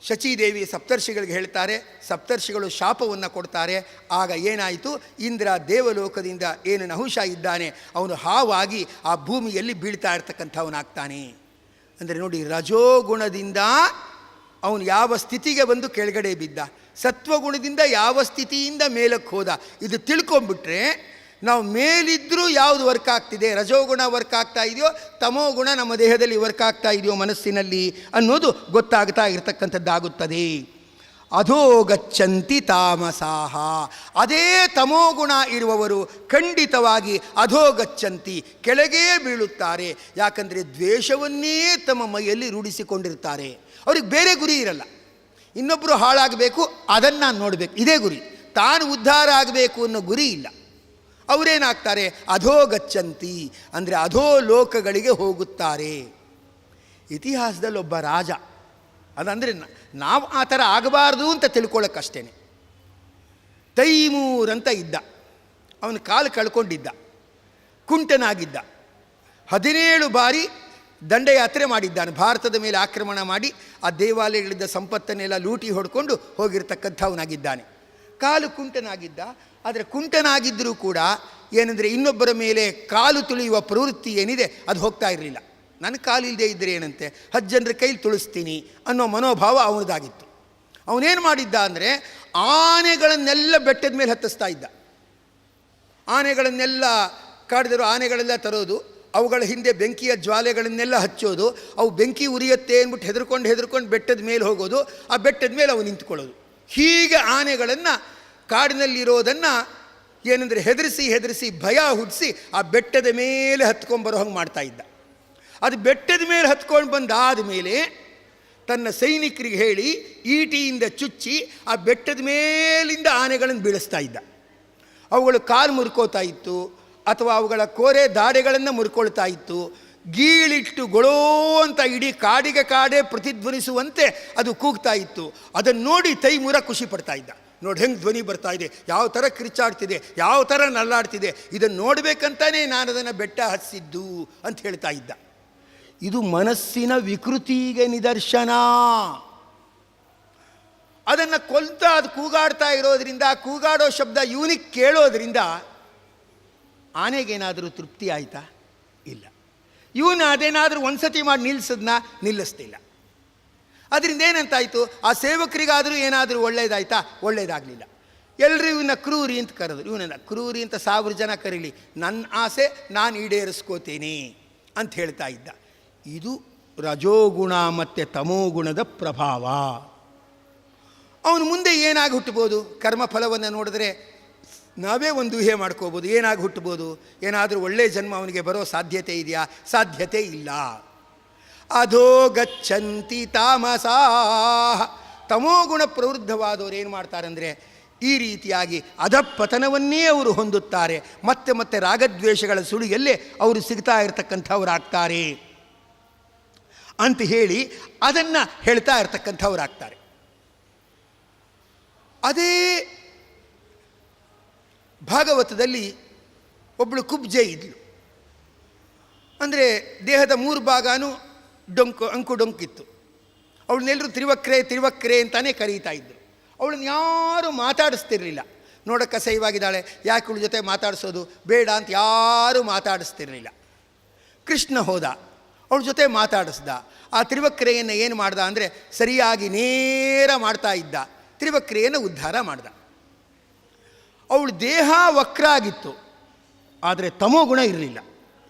ಶಚೀದೇವಿ ಸಪ್ತರ್ಷಿಗಳಿಗೆ ಹೇಳ್ತಾರೆ, ಸಪ್ತರ್ಷಿಗಳು ಶಾಪವನ್ನು ಕೊಡ್ತಾರೆ, ಆಗ ಏನಾಯಿತು? ಇಂದ್ರ ದೇವಲೋಕದಿಂದ ಏನು ನಹುಷ ಇದ್ದಾನೆ ಅವನು ಹಾವಾಗಿ ಆ ಭೂಮಿಯಲ್ಲಿ ಬೀಳ್ತಾ ಇರ್ತಕ್ಕಂಥವನಾಗ್ತಾನೆ. ಅಂದರೆ ನೋಡಿ, ರಜೋಗುಣದಿಂದ ಅವನು ಯಾವ ಸ್ಥಿತಿಗೆ ಬಂದು ಕೆಳಗಡೆ ಬಿದ್ದ, ಸತ್ವಗುಣದಿಂದ ಯಾವ ಸ್ಥಿತಿಯಿಂದ ಮೇಲಕ್ಕೆ ಹೋದ, ಇದು ತಿಳ್ಕೊಂಬಿಟ್ರೆ ನಾವು ಮೇಲಿದ್ದರೂ ಯಾವುದು ವರ್ಕ್ ಆಗ್ತಿದೆ? ರಜೋಗುಣ ವರ್ಕ್ ಆಗ್ತಾ ಇದೆಯೋ ತಮೋಗುಣ ನಮ್ಮ ದೇಹದಲ್ಲಿ ವರ್ಕ್ ಆಗ್ತಾ ಇದೆಯೋ ಮನಸ್ಸಿನಲ್ಲಿ ಅನ್ನೋದು ಗೊತ್ತಾಗ್ತಾ ಇರತಕ್ಕಂಥದ್ದಾಗುತ್ತದೆ. ಅಧೋ ಗಚ್ಚಂತಿ ತಾಮಸಾಹ. ಅದೇ ತಮೋಗುಣ ಇರುವವರು ಖಂಡಿತವಾಗಿ ಅಧೋಗಚ್ಚಂತಿ ಕೆಳಗೇ ಬೀಳುತ್ತಾರೆ. ಯಾಕಂದರೆ ದ್ವೇಷವನ್ನೇ ತಮ್ಮ ಮೈಯಲ್ಲಿ ರೂಢಿಸಿಕೊಂಡಿರ್ತಾರೆ. ಅವ್ರಿಗೆ ಬೇರೆ ಗುರಿ ಇರಲ್ಲ. ಇನ್ನೊಬ್ಬರು ಹಾಳಾಗಬೇಕು, ಅದನ್ನು ನೋಡಬೇಕು. ಇದೇ ಗುರಿ. ತಾನು ಉದ್ಧಾರ ಆಗಬೇಕು ಅನ್ನೋ ಗುರಿ ಇಲ್ಲ. ಅವರೇನಾಗ್ತಾರೆ? ಅಧೋ ಗಚ್ಚಂತಿ. ಅಂದರೆ ಅಧೋ ಲೋಕಗಳಿಗೆ ಹೋಗುತ್ತಾರೆ. ಇತಿಹಾಸದಲ್ಲಿ ಒಬ್ಬ ರಾಜ. ಅದಂದರೆ ನಾವು ಆ ಥರ ಆಗಬಾರ್ದು ಅಂತ ತಿಳ್ಕೊಳ್ಳೋಕ್ಕಷ್ಟೇ ತೈಮೂರ್ ಅಂತ ಇದ್ದ. ಅವನ ಕಾಲು ಕಳ್ಕೊಂಡಿದ್ದ. ಕುಂಟನಾಗಿದ್ದ. ಹದಿನೇಳು ಬಾರಿ ದಂಡಯಾತ್ರೆ ಮಾಡಿದ್ದಾನೆ. ಭಾರತದ ಮೇಲೆ ಆಕ್ರಮಣ ಮಾಡಿ ಆ ದೇವಾಲಯಗಳಿದ್ದ ಸಂಪತ್ತನ್ನೆಲ್ಲ ಲೂಟಿ ಹೊಡ್ಕೊಂಡು ಹೋಗಿರ್ತಕ್ಕಂಥವನಾಗಿದ್ದಾನೆ. ಕಾಲು ಕುಂಟನಾಗಿದ್ದ, ಆದರೆ ಕುಂಟನಾಗಿದ್ದರೂ ಕೂಡ ಏನಂದರೆ ಇನ್ನೊಬ್ಬರ ಮೇಲೆ ಕಾಲು ತುಳಿಯುವ ಪ್ರವೃತ್ತಿ ಏನಿದೆ, ಅದು ಹೋಗ್ತಾ ಇರಲಿಲ್ಲ. ನನ್ನ ಕಾಲು ಇಲ್ಲದೆ ಇದ್ದರೆ ಏನಂತೆ? ಹತ್ತು ಜನರ ಕೈಲಿ ತುಳಿಸ್ತೀನಿ ಅನ್ನೋ ಮನೋಭಾವ ಅವನದಾಗಿತ್ತು ಅವನೇನು ಮಾಡಿದ್ದ ಅಂದರೆ ಆನೆಗಳನ್ನೆಲ್ಲ ಬೆಟ್ಟದ ಮೇಲೆ ಹತ್ತಿಸ್ತಾ ಇದ್ದ. ಆನೆಗಳನ್ನೆಲ್ಲ ಕಾಡಿದರು ಆನೆಗಳೆಲ್ಲ ತರೋದು, ಅವುಗಳ ಹಿಂದೆ ಬೆಂಕಿಯ ಜ್ವಾಲೆಗಳನ್ನೆಲ್ಲ ಹಚ್ಚೋದು, ಅವು ಬೆಂಕಿ ಉರಿಯುತ್ತೆ ಅಂದ್ಬಿಟ್ಟು ಹೆದರ್ಕೊಂಡು ಹೆದರ್ಕೊಂಡು ಬೆಟ್ಟದ ಮೇಲೆ ಹೋಗೋದು, ಆ ಬೆಟ್ಟದ ಮೇಲೆ ಅವು ನಿಂತ್ಕೊಳ್ಳೋದು. ಹೀಗೆ ಆನೆಗಳನ್ನು ಕಾಡಿನಲ್ಲಿರೋದನ್ನು ಏನಂದರೆ ಹೆದರಿಸಿ ಹೆದರಿಸಿ ಭಯ ಹುಟ್ಟಿಸಿ ಆ ಬೆಟ್ಟದ ಮೇಲೆ ಹತ್ಕೊಂಡ್ಬರೋ ಹಂಗೆ ಮಾಡ್ತಾ ಇದ್ದ. ಅದು ಬೆಟ್ಟದ ಮೇಲೆ ಹತ್ಕೊಂಡು ಬಂದಾದ ಮೇಲೆ ತನ್ನ ಸೈನಿಕರಿಗೆ ಹೇಳಿ ಈಟಿಯಿಂದ ಚುಚ್ಚಿ ಆ ಬೆಟ್ಟದ ಮೇಲಿಂದ ಆನೆಗಳನ್ನು ಬೀಳಿಸ್ತಾ ಇದ್ದ. ಅವುಗಳು ಕಾಲು ಮುರ್ಕೋತಾ ಇತ್ತು ಅಥವಾ ಅವುಗಳ ಕೋರೆ ದಾಡೆಗಳನ್ನು ಮುರ್ಕೊಳ್ತಾ ಇತ್ತು. ಗೀಳಿಟ್ಟು ಗೊಳೋ ಅಂತ ಇಡೀ ಕಾಡಿಗೆ ಕಾಡೇ ಪ್ರತಿಧ್ವನಿಸುವಂತೆ ಅದು ಕೂಗ್ತಾ ಇತ್ತು. ಅದನ್ನು ನೋಡಿ ತೈಮೂರ ಖುಷಿ ಪಡ್ತಾ ಇದ್ದ. ನೋಡಿ ಹೆಂಗೆ ಧ್ವನಿ ಬರ್ತಾ ಇದೆ, ಯಾವ ಥರ ಕಿರ್ಚಾಡ್ತಿದೆ, ಯಾವ ಥರ ನಲ್ಲಾಡ್ತಿದೆ ಇದನ್ನು ನೋಡಬೇಕಂತಾನೆ ನಾನು ಅದನ್ನು ಬೆಟ್ಟ ಹಚ್ಚಿದ್ದು ಅಂತ ಹೇಳ್ತಾ ಇದ್ದ. ಇದು ಮನಸ್ಸಿನ ವಿಕೃತಿಗೆ ನಿದರ್ಶನ. ಅದನ್ನು ಕೊಲ್ತಾ ಅದು ಕೂಗಾಡ್ತಾ ಇರೋದ್ರಿಂದ, ಕೂಗಾಡೋ ಶಬ್ದ ಇವನಿಗೆ ಕೇಳೋದ್ರಿಂದ ಆನೆಗೇನಾದರೂ ತೃಪ್ತಿ ಆಯಿತಾ? ಇಲ್ಲ. ಇವನು ಅದೇನಾದರೂ ಒಂದು ಸತಿ ಮಾಡಿ ನಿಲ್ಲಿಸೋದನ್ನ ನಿಲ್ಲಿಸ್ತಿಲ್ಲ. ಅದರಿಂದ ಏನಂತಾಯಿತು? ಆ ಸೇವಕರಿಗಾದರೂ ಏನಾದರೂ ಒಳ್ಳೇದಾಯ್ತಾ? ಒಳ್ಳೇದಾಗಲಿಲ್ಲ. ಎಲ್ಲರೂ ಇವನ್ನ ಕ್ರೂರಿ ಅಂತ ಕರೆದ್ರು. ಇವನನ್ನ ಕ್ರೂರಿ ಅಂತ ಸಾವಿರ ಜನ ಕರೀಲಿ. ನನ್ನ ಆಸೆ ನಾನು ಈಡೇರಿಸ್ಕೋತೀನಿ ಅಂತ ಹೇಳ್ತಾ ಇದ್ದ. ಇದು ರಜೋಗುಣ ಮತ್ತು ತಮೋಗುಣದ ಪ್ರಭಾವ. ಅವನು ಮುಂದೆ ಏನಾಗಿ ಹುಟ್ಟಬೋದು ಕರ್ಮಫಲವನ್ನು ನೋಡಿದ್ರೆ ನಾವೇ ಒಂದು ಊಹೆ ಮಾಡ್ಕೋಬೋದು, ಏನಾಗಿ ಹುಟ್ಟಬೋದು ಏನಾದರೂ ಒಳ್ಳೆಯ ಜನ್ಮ ಅವನಿಗೆ ಬರೋ ಸಾಧ್ಯತೆ ಇದೆಯಾ? ಸಾಧ್ಯತೆ ಇಲ್ಲ. ಅಧೋ ಗಚ್ಚಂತಿ ತಾಮಸಾ ತಮೋಗುಣ ಪ್ರವೃದ್ಧವಾದವರು ಏನು ಮಾಡ್ತಾರೆ ಅಂದರೆ ಈ ರೀತಿಯಾಗಿ ಅಧಪತನವನ್ನೇ ಅವರು ಹೊಂದುತ್ತಾರೆ. ಮತ್ತೆ ಮತ್ತೆ ರಾಗದ್ವೇಷಗಳ ಸುಳಿಯಲ್ಲೇ ಅವರು ಸಿಗ್ತಾ ಇರತಕ್ಕಂಥವರಾಗ್ತಾರೆ ಅಂತ ಹೇಳಿ ಅದನ್ನು ಹೇಳ್ತಾ ಇರತಕ್ಕಂಥವರಾಗ್ತಾರೆ ಅದೇ ಭಾಗವತದಲ್ಲಿ ಒಬ್ಬಳು ಕುಬ್ಜೆ ಇದ್ಲು. ಅಂದರೆ ದೇಹದ ಮೂರು ಭಾಗನೂ ಡೊಂಕು, ಅಂಕು ಡೊಂಕಿತ್ತು. ಅವಳನ್ನೆಲ್ಲರೂ ತ್ರಿವಕ್ರೆ ತ್ರಿವಕ್ರೆ ಅಂತಾನೆ ಕರೀತಾ ಇದ್ದರು ಅವಳನ್ನ ಯಾರೂ ಮಾತಾಡಿಸ್ತಿರ್ಲಿಲ್ಲ. ನೋಡೋಕ್ಕೆ ಸೈವಾಗಿದ್ದಾಳೆ, ಯಾಕೆ ಇವಳ ಜೊತೆ ಮಾತಾಡಿಸೋದು? ಬೇಡ ಅಂತ ಯಾರೂ ಮಾತಾಡಿಸ್ತಿರ್ಲಿಲ್ಲ. ಕೃಷ್ಣ ಹೋದ, ಅವಳ ಜೊತೆ ಮಾತಾಡಿಸ್ದ. ಆ ತಿರುವಕ್ರೆಯನ್ನು ಏನು ಮಾಡ್ದ ಅಂದರೆ ಸರಿಯಾಗಿ ನೇರ ಮಾಡ್ತಾ ಇದ್ದ. ತ್ರಿವಕ್ರಿಯೆಯನ್ನು ಉದ್ಧಾರ ಮಾಡ್ದ. ಅವಳು ದೇಹ ವಕ್ರ ಆಗಿತ್ತು ಆದರೆ ತಮೋ ಗುಣ ಇರಲಿಲ್ಲ.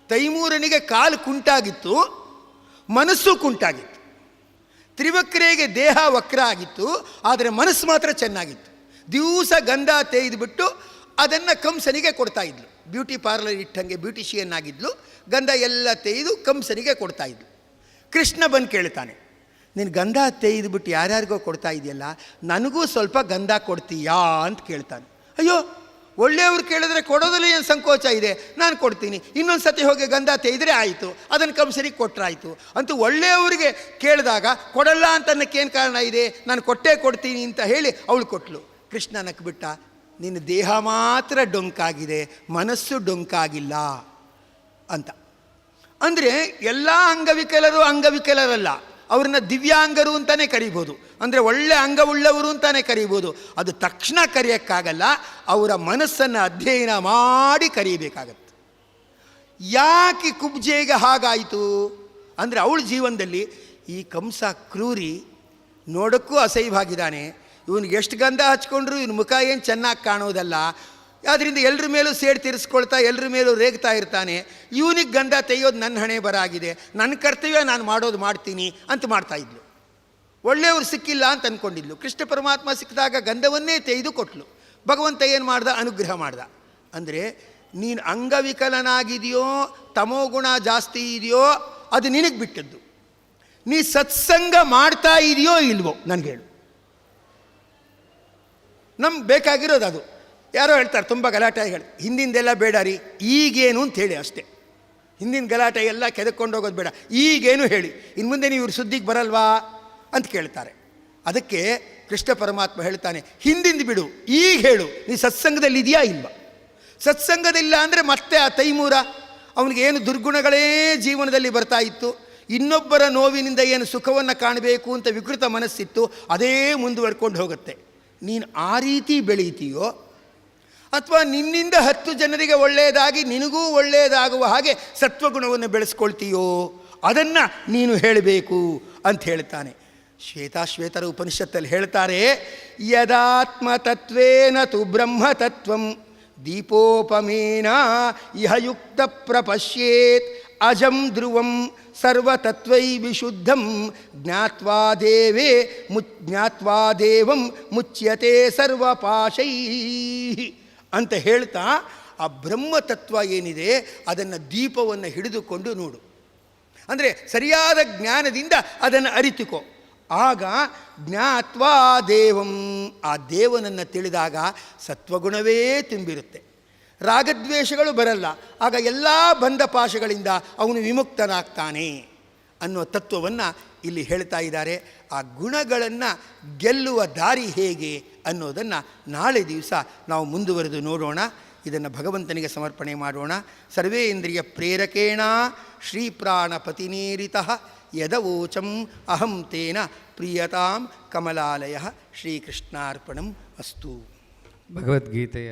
ತೈಮೂರನಿಗೆ ಕಾಲು ಕುಂಟಾಗಿತ್ತು, ಮನಸ್ಸು ಕುಂಟಾಗಿತ್ತು. ತ್ರಿವಕ್ರೆಗೆ ದೇಹ ವಕ್ರ ಆಗಿತ್ತು ಆದರೆ ಮನಸ್ಸು ಮಾತ್ರ ಚೆನ್ನಾಗಿತ್ತು. ದಿವಸ ಗಂಧ ತೆಗೆದುಬಿಟ್ಟು ಅದನ್ನು ಕಂಸನಿಗೆ ಕೊಡ್ತಾ ಇದ್ಲು. ಬ್ಯೂಟಿ ಪಾರ್ಲರ್ ಇಟ್ಟಂಗೆ ಬ್ಯೂಟಿಷಿಯನ್ ಆಗಿದ್ಲು, ಗಂಧ ಎಲ್ಲ ತೆಗೆದು ಕಂಸನಿಗೆ ಕೊಡ್ತಾ ಇದ್ಲು. ಕೃಷ್ಣ ಬಂದು ಕೇಳ್ತಾನೆ, ನೀನು ಗಂಧ ತೆಗೆದುಬಿಟ್ಟು ಯಾರ್ಯಾರಿಗೋ ಕೊಡ್ತಾ ಇದೆಯಲ್ಲ, ನನಗೂ ಸ್ವಲ್ಪ ಗಂಧ ಕೊಡ್ತೀಯಾ? ಅಂತ ಕೇಳ್ತಾನೆ. ಅಯ್ಯೋ, ಒಳ್ಳೆಯವ್ರು ಕೇಳಿದ್ರೆ ಕೊಡೋದ್ರಲ್ಲಿ ಏನು ಸಂಕೋಚ ಇದೆ? ನಾನು ಕೊಡ್ತೀನಿ. ಇನ್ನೊಂದು ಸತಿ ಹೋಗಿ ಗಂಧ ತೆಗೆದ್ರೆ ಆಯಿತು. ಅದನ್ನು ಕಂಪ್ಸರಿ ಕೊಟ್ಟರಾಯಿತು ಅಂತೂ ಒಳ್ಳೆಯವರಿಗೆ ಕೇಳಿದಾಗ ಕೊಡಲ್ಲ ಅಂತ ಅನ್ನೋಕ್ಕೇನು ಕಾರಣ ಇದೆ? ನಾನು ಕೊಟ್ಟೇ ಕೊಡ್ತೀನಿ ಅಂತ ಹೇಳಿ ಅವಳು ಕೊಟ್ಟಳು ಕೃಷ್ಣ ನಕ್ಬಿಟ್ಟ, ನಿನ್ನ ದೇಹ ಮಾತ್ರ ಡೊಂಕಾಗಿದೆ, ಮನಸ್ಸು ಡೊಂಕಾಗಿಲ್ಲ ಅಂತ. ಅಂದರೆ ಎಲ್ಲ ಅಂಗವಿಕಲರು ಅಂಗವಿಕಲರಲ್ಲ. ಅವ್ರನ್ನ ದಿವ್ಯಾಂಗರು ಅಂತಲೇ ಕರಿಬೋದು. ಅಂದರೆ ಒಳ್ಳೆ ಅಂಗವುಳ್ಳವರು ಅಂತಲೇ ಕರಿಬೋದು. ಅದು ತಕ್ಷಣ ಕರೆಯೋಕ್ಕಾಗಲ್ಲ, ಅವರ ಮನಸ್ಸನ್ನು ಅಧ್ಯಯನ ಮಾಡಿ ಕರೀಬೇಕಾಗತ್ತೆ. ಯಾಕೆ ಕುಬ್ಜೆಗೆ ಹಾಗಾಯಿತು? ಅಂದರೆ ಅವಳ ಜೀವನದಲ್ಲಿ ಈ ಕಂಸ ಕ್ರೂರಿ ನೋಡೋಕ್ಕೂ ಅಸಹ್ಯವಾಗಿದ್ದಾನೆ. ಇವನಿಗೆ ಎಷ್ಟು ಗಂಧ ಹಚ್ಕೊಂಡ್ರು, ಇವನ ಮುಖ ಏನು ಚೆನ್ನಾಗಿ ಕಾಣೋದಲ್ಲ. ಆದ್ದರಿಂದ ಎಲ್ಲರ ಮೇಲೂ ಸೇಡ್ ತೀರಿಸ್ಕೊಳ್ತಾ ಎಲ್ಲರ ಮೇಲೂ ರೇಗ್ತಾ ಇರ್ತಾನೆ. ಇವನಿಗೆ ಗಂಧ ತೆಗೆಯೋದು ನನ್ನ ಹಣೆ ಬರ ಆಗಿದೆ. ನನ್ನ ಕರ್ತವ್ಯ ನಾನು ಮಾಡೋದು ಮಾಡ್ತೀನಿ ಅಂತ ಮಾಡ್ತಾ ಇದ್ಲು. ಒಳ್ಳೆಯವರು ಸಿಕ್ಕಿಲ್ಲ ಅಂತ ಅಂದ್ಕೊಂಡಿದ್ಲು ಕೃಷ್ಣ ಪರಮಾತ್ಮ ಸಿಕ್ಕಿದಾಗ ಗಂಧವನ್ನೇ ತೆಗೆದು ಕೊಟ್ಲು. ಭಗವಂತ ಏನು ಮಾಡ್ದ? ಅನುಗ್ರಹ ಮಾಡ್ದ. ಅಂದರೆ, ನೀನು ಅಂಗವಿಕಲನಾಗಿದೆಯೋ ತಮೋಗುಣ ಜಾಸ್ತಿ ಇದೆಯೋ, ಅದು ನಿನಗೆ ಬಿಟ್ಟದ್ದು. ನೀ ಸತ್ಸಂಗ ಮಾಡ್ತಾ ಇದೆಯೋ ಇಲ್ವೋ, ನನಗೆ ಹೇಳು. ನಮ್ಗೆ ಬೇಕಾಗಿರೋದು ಅದು. ಯಾರೋ ಹೇಳ್ತಾರೆ, ತುಂಬ ಗಲಾಟೆ ಹೇಳಿ ಹಿಂದಿಂದೆಲ್ಲ ಬೇಡ ರೀ, ಈಗೇನು ಅಂತ ಹೇಳಿ ಅಷ್ಟೇ. ಹಿಂದಿನ ಗಲಾಟೆ ಎಲ್ಲ ಕೆದಕೊಂಡು ಹೋಗೋದು ಬೇಡ, ಈಗೇನು ಹೇಳಿ ಇನ್ನು ಮುಂದೆ ನೀವು ಇವ್ರ ಸುದ್ದಿಗೆ ಬರಲ್ವಾ ಅಂತ ಕೇಳ್ತಾರೆ. ಅದಕ್ಕೆ ಕೃಷ್ಣ ಪರಮಾತ್ಮ ಹೇಳ್ತಾನೆ, ಹಿಂದಿಂದ ಬಿಡು, ಈಗ ಹೇಳು, ನೀ ಸತ್ಸಂಗದಲ್ಲಿ ಇದೆಯಾ ಇಲ್ವಾ? ಸತ್ಸಂಗದಿಲ್ಲ ಅಂದರೆ ಮತ್ತೆ ಆ ತೈಮೂರ, ಅವನಿಗೆ ಏನು ದುರ್ಗುಣಗಳೇ ಜೀವನದಲ್ಲಿ ಬರ್ತಾ ಇತ್ತು, ಇನ್ನೊಬ್ಬರ ನೋವಿನಿಂದ ಏನು ಸುಖವನ್ನು ಕಾಣಬೇಕು ಅಂತ ವಿಕೃತ ಮನಸ್ಸಿತ್ತು, ಅದೇ ಮುಂದುವರ್ಕೊಂಡು ಹೋಗುತ್ತೆ. ನೀನು ಆ ರೀತಿ ಬೆಳೀತೀಯೋ ಅಥವಾ ನಿನ್ನಿಂದ ಹತ್ತು ಜನರಿಗೆ ಒಳ್ಳೆಯದಾಗಿ ನಿನಗೂ ಒಳ್ಳೆಯದಾಗುವ ಹಾಗೆ ಸತ್ವಗುಣವನ್ನು ಬೆಳೆಸ್ಕೊಳ್ತೀಯೋ, ಅದನ್ನು ನೀನು ಹೇಳಬೇಕು ಅಂತ ಹೇಳ್ತಾನೆ. ಶ್ವೇತಾಶ್ವೇತರ ಉಪನಿಷತ್ತಲ್ಲಿ ಹೇಳ್ತಾರೆ, ಯದಾತ್ಮ ತತ್ವೇನ ತು ಬ್ರಹ್ಮ ತತ್ವಂ ದೀಪೋಪಮೇನ ಇಹ ಯುಕ್ತ ಪ್ರಪಶ್ಯೇತ್ ಅಜಂ ಧ್ರುವಂ ಸರ್ವತತ್ವೈ ವಿಶುದ್ಧಂ, ಜ್ಞಾತ್ವಾ ದೇವೇ ಮುಚ್ ಜ್ಞಾತ್ವಾ ದೇವಂ ಮುಚ್ಯತೆ ಸರ್ವಪಾಶೈ ಅಂತ ಹೇಳ್ತಾ ಆ ಬ್ರಹ್ಮತತ್ವ ಏನಿದೆ ಅದನ್ನು ದೀಪವನ್ನು ಹಿಡಿದುಕೊಂಡು ನೋಡು. ಅಂದರೆ ಸರಿಯಾದ ಜ್ಞಾನದಿಂದ ಅದನ್ನು ಅರಿತುಕೋ. ಆಗ ಜ್ಞಾತ್ವಾ ದೇವಂ. ಆ ದೇವನನ್ನು ತಿಳಿದಾಗ ಸತ್ವಗುಣವೇ ತುಂಬಿರುತ್ತೆ. ರಾಗದ್ವೇಷಗಳು ಬರಲ್ಲ. ಆಗ ಎಲ್ಲ ಬಂಧ ಪಾಶಗಳಿಂದ ಅವನು ವಿಮುಕ್ತನಾಗ್ತಾನೆ ಅನ್ನೋ ತತ್ವವನ್ನು ಇಲ್ಲಿ ಹೇಳ್ತಾ ಇದ್ದಾರೆ, ಆ ಗುಣಗಳನ್ನು ಗೆಲ್ಲುವ ದಾರಿ ಹೇಗೆ ಅನ್ನೋದನ್ನು ನಾಳೆ ದಿವಸ ನಾವು ಮುಂದುವರೆದು ನೋಡೋಣ. ಇದನ್ನು ಭಗವಂತನಿಗೆ ಸಮರ್ಪಣೆ ಮಾಡೋಣ. ಸರ್ವೇಂದ್ರಿಯ ಪ್ರೇರಕೇಣ ಶ್ರೀಪ್ರಾಣಪತಿನೇರಿತ ಯದವೋಚಂ ಅಹಂ ತೇನ ಪ್ರಿಯತಾಂ ಕಮಲಾಲಯ ಶ್ರೀಕೃಷ್ಣಾರ್ಪಣಂ ಅಸ್ತು. ಭಗವದ್ಗೀತೆಯ